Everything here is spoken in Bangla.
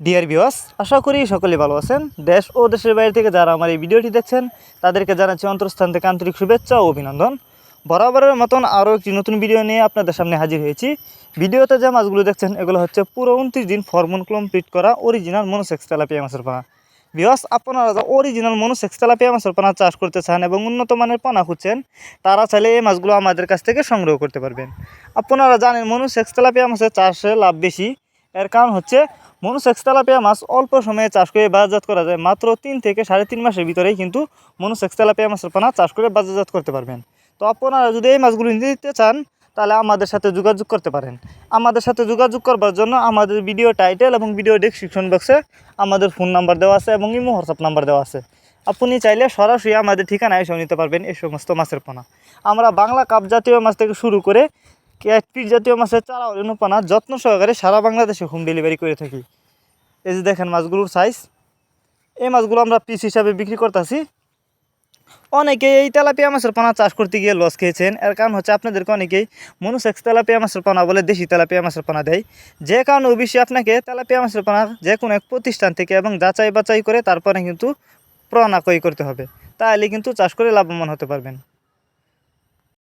ডিয়ার বিওয়াস আশা করি সকলে ভালো আছেন। দেশ ও দেশের বাইরে থেকে যারা আমার এই ভিডিওটি দেখছেন, তাদেরকে জানাচ্ছি অন্তরস্থান থেকে আন্তরিক শুভেচ্ছা ও অভিনন্দন। বরাবরের মতন আরও একটি নতুন ভিডিও নিয়ে আপনাদের সামনে হাজির হয়েছি। ভিডিওতে যে মাছগুলো দেখছেন, এগুলো হচ্ছে পুরো উনত্রিশ দিন ফরমন কমপ্লিট করা অরিজিনাল মনোসেক্স তেলাপিয়া মাছের পোনা। বিওয়াস আপনারা যা অরিজিনাল মনোসেক্স তেলাপিয়া মাছের পানা চাষ করতে চান এবং উন্নত মানের পোনা খুঁজছেন, তারা চাইলে এই মাছগুলো আমাদের কাছ থেকে সংগ্রহ করতে পারবেন। আপনারা জানেন মনোসেক্স তেলাপিয়া মাছের চাষে লাভ বেশি। এর কারণ হচ্ছে মনোসেক্স তেলাপিয়া মাছ অল্প সময়ে চাষ করে বাজারজাত করা যায়। মাত্র তিন থেকে সাড়ে তিন মাসের ভিতরেই কিন্তু মনোসেক্স তেলাপিয়া মাছের পোনা চাষ করে বাজারজাত করতে পারবেন। তো আপনারা যদি এই মাছগুলো নিতে চান, তাহলে আমাদের সাথে যোগাযোগ করতে পারেন। আমাদের সাথে যোগাযোগ করবার জন্য আমাদের ভিডিও টাইটেল এবং ভিডিও ডেসক্রিপশন বক্সে আমাদের ফোন নাম্বার দেওয়া আছে এবং ইমো, হোয়াটসঅ্যাপ নাম্বার দেওয়া আছে। আপনি চাইলে সরাসরি আমাদের ঠিকানায় এসেও নিতে পারবেন এই সমস্ত মাছের পোনা। আমরা বাংলা কাপ জাতীয় মাছ থেকে শুরু করে ক্যাটফিট জাতীয় মাছের চারা অনুপানা যত্ন সহকারে সারা বাংলাদেশে হোম ডেলিভারি করে থাকি। এই যে দেখেন মাছগুলোর সাইজ এই মাছগুলো আমরা পিস হিসাবে বিক্রি করতেছি। অনেকেই এই তেলাপিয়া মাছের পানা চাষ করতে গিয়ে লস খেয়েছেন। এর কারণ হচ্ছে আপনাদেরকে অনেকেই মনুসেক্স তেলাপিয়া মাছের পানা বলে দেশি তেলাপিয়া মাছের পানা দেয়। যে কারণে অবশ্যই আপনাকে তেলাপিয়া মাছের পানা যে কোনো এক প্রতিষ্ঠান থেকে এবং যাচাই বাছাই করে তারপরে কিন্তু ক্রয় করতে হবে। তাহলে কিন্তু চাষ করে লাভবান হতে পারবেন।